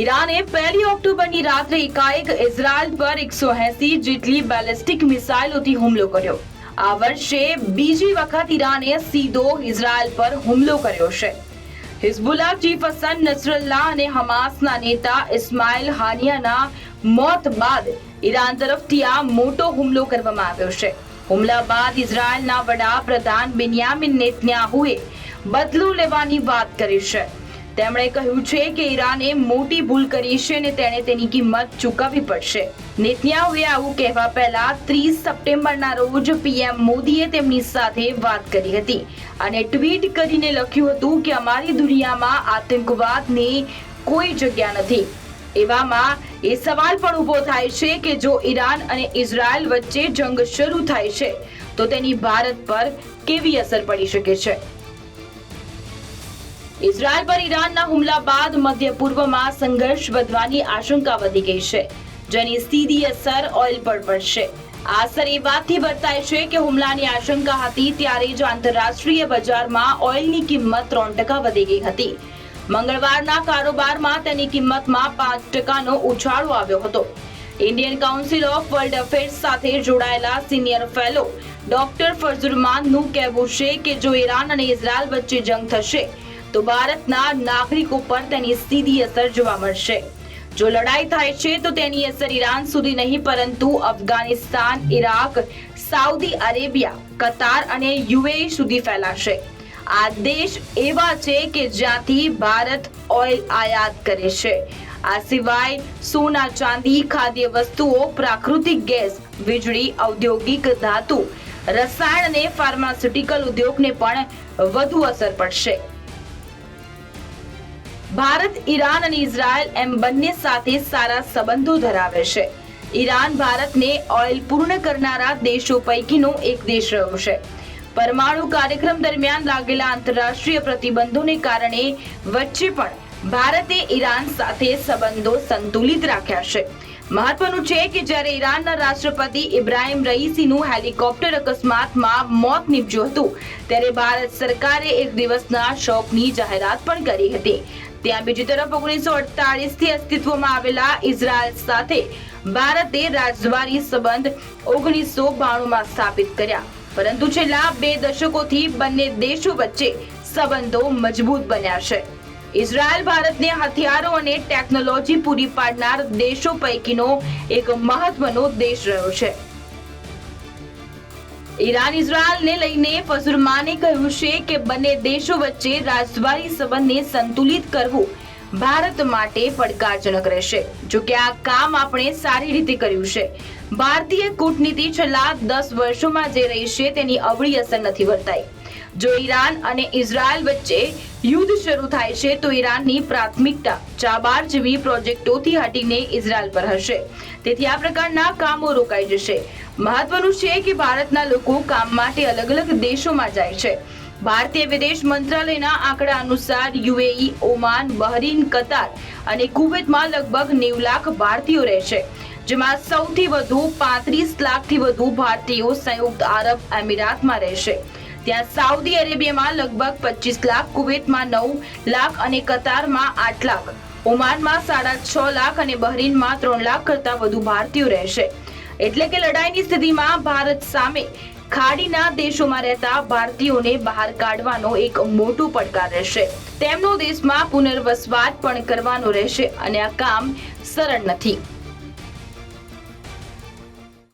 ઈરાને પહેલી ઓક્ટોબરની રાત્રે એકાએક ઇઝરાયલ પર એકસો એસી જેટલી બેલિસ્ટિક મિસાઇલોથી હુમલો કર્યો. આ વર્ષે બીજી વખત ઈરાને સીધો ઇઝરાયલ પર હુમલો કર્યો છે. હિઝબુલ્લા ચીફ હસન નસરલ્લા અને હમાસના નેતા ઇસ્માઇલ હાનિયાના મોત બાદ ઈરાન તરફથી આ મોટો હુમલો કરવામાં આવ્યો છે. હુમલા બાદ ઇઝરાયલના વડાપ્રધાન બિન્યામિન નેતન્યાહુએ બદલો લેવાની વાત કરી છે. તેમણે કહ્યું છે કે ઈરાને મોટી ભૂલ કરી છે અને તેણે તેની કિંમત ચૂકવવી પડશે. નેતન્યાહુએ આવું કહેવા પહેલા ત્રીસ સપ્ટેમ્બરના રોજ પીએમ મોદીએ તેમની સાથે વાત કરી હતી અને ટ્વીટ કરીને લખ્યું હતું કે અમારી દુનિયામાં આતંકવાદની કોઈ જગ્યા નથી. એવામાં એ સવાલ પણ ઊભો થાય છે કે જો ઈરાન અને ઇઝરાયલ વચ્ચે જંગ શરૂ થાય છે, તો તેની ભારત પર કેવી અસર પડી શકે છે? ઇઝરાયલ પર ઈરાનના હુમલા બાદ મધ્ય પૂર્વમાં સંઘર્ષ વધવાની આશંકા વધી ગઈ છે, જેની સીધી અસર ઓઇલ પર પડશે. આ અસર એ વાતથી વર્તાય છે કે હુમલાની આશંકા હતી ત્યારે જ આંતરરાષ્ટ્રીય બજારમાં ઓઇલની કિંમત ત્રણ ટકા વધી ગઈ હતી. મંગળવારના કારોબારમાં તેની કિંમતમાં પાંચ ટકાનો ઉછાળો આવ્યો હતો. Indian council of world affairs સાથે જોડાયેલા સિનિયર ફેલો ડોક્ટર ફઝુરમાનનું કહેવું છે કે જો ઈરાન અને ઇઝરાયલ વચ્ચે જંગ થશે તો ભારતના નાગરિકો પર તેની સીધી અસર જોવા મળશે. જો લડાઈ થાય છે, તો તેની અસર ઈરાન સુધી નહીં, પરંતુ Afghanistan, Iraq, Saudi Arabia, Qatar અને યુએઈ સુધી ફેલાશે. આ દેશ એવા છે કે જ્યાંથી ભારત ઓઇલ આયાત કરે છે. આ સિવાય સોના, ચાંદી, ખાદ્ય વસ્તુઓ, પ્રાકૃતિક ગેસ, વીજળી, ઔદ્યોગિક ધાતુ, રસાયણ અને ફાર્માસ્યુટિકલ ઉદ્યોગને પણ વધુ અસર પડશે. ભારત, ઈરાન અને ઇઝરાયલ એમ બંને સાથે સારા સંબંધો ધરાવે છે. ઈરાન ભારતને ઓઇલ પૂર્ણ કરનારા દેશો પૈકીનો એક દેશ રહ્યો છે. પરમાણુ કાર્યક્રમ દરમિયાન લાગેલા આંતરરાષ્ટ્રીય પ્રતિબંધોને કારણે વચ્ચે પણ ભારતે ઈરાન સાથે સંબંધો સંતુલિત રાખ્યા છે. મહત્વનું છે કે જ્યારે ઈરાનના રાષ્ટ્રપતિ ઇબ્રાહિમ રઈસીનું હેલિકોપ્ટર અકસ્માતમાં મોત નીપજ્યું હતું, ત્યારે ભારત સરકારે એક દિવસના શોકની જાહેરાત પણ કરી હતી. ત્યાં બીજી તરફ ઓગણીસો અડતાલીસથી અસ્તિત્વમાં આવેલા ઇઝરાયલ સાથે ભારતે રાજદ્વારી સંબંધ ઓગણીસો બાણું સ્થાપિત કર્યા. પરંતુ છેલ્લા બે દશકોથી બંને દેશો વચ્ચે સંબંધો મજબૂત બન્યા છે. ઇઝરાયલ ભારતને હથિયારો અને ટેકનોલોજી પૂરી પાડનાર દેશો પૈકીનો એક મહત્વનો દેશ રહ્યો છે. ઈરાન ઇઝરાયલને લઈને ફઝુરમાને કહ્યું છે કે બંને દેશો વચ્ચે રાજદ્વારી સંબંધને સંતુલિત કરવું ભારત માટે પડકારજનક રહેશે. જો કે આ કામ આપણે સારી રીતે કર્યું છે. ભારતીય કૂટનીતિ છેલ્લા દસ વર્ષોમાં જે રહી છે તેની અવળી અસર નથી વર્તાઈ. જો ઈરાન અને ઇઝરાયલ વચ્ચે યુદ્ધ શરૂ થાય છે, તો ઈરાનની પ્રાથમિકતા ચાબાર જેવી પ્રોજેક્ટોથી હટીને ઇઝરાયલ પર હશે. તેથી આ પ્રકારના કામો રોકાઈ જશે. મહત્વનું છે કે ભારતના લોકો કામ માટે અલગ અલગ દેશોમાં જાય છે. ભારતીય વિદેશ મંત્રાલયના આંકડા અનુસાર યુએઈ, ઓમાન, બહરીન, કતાર અને કુવેતમાં લગભગ નેવ લાખ ભારતીયો રહે છે, જેમાં સૌથી વધુ પાંત્રીસ લાખથી વધુ ભારતીયો સંયુક્ત આરબ અમીરાતમાં રહેશે ત્યાં સાઉદી અરેબિયામાં લગભગ પચીસ લાખ, કુવેતમાં નવ લાખ અને કતારમાં આઠ લાખ. ઓમાનમાં સાડા છ લાખ અને બહરીનમાં ત્રણ લાખ કરતા વધુ ભારતીયો રહેશે. એટલે કે લડાઈની સ્થિતિમાં ભારત સામે ખાડીના દેશોમાં રહેતા ભારતીયોને બહાર કાઢવાનો એક મોટો પડકાર રહેશે. તેમનો દેશમાં પુનર્વસવાટ પણ કરવાનો રહેશે અને આ કામ સરળ નથી.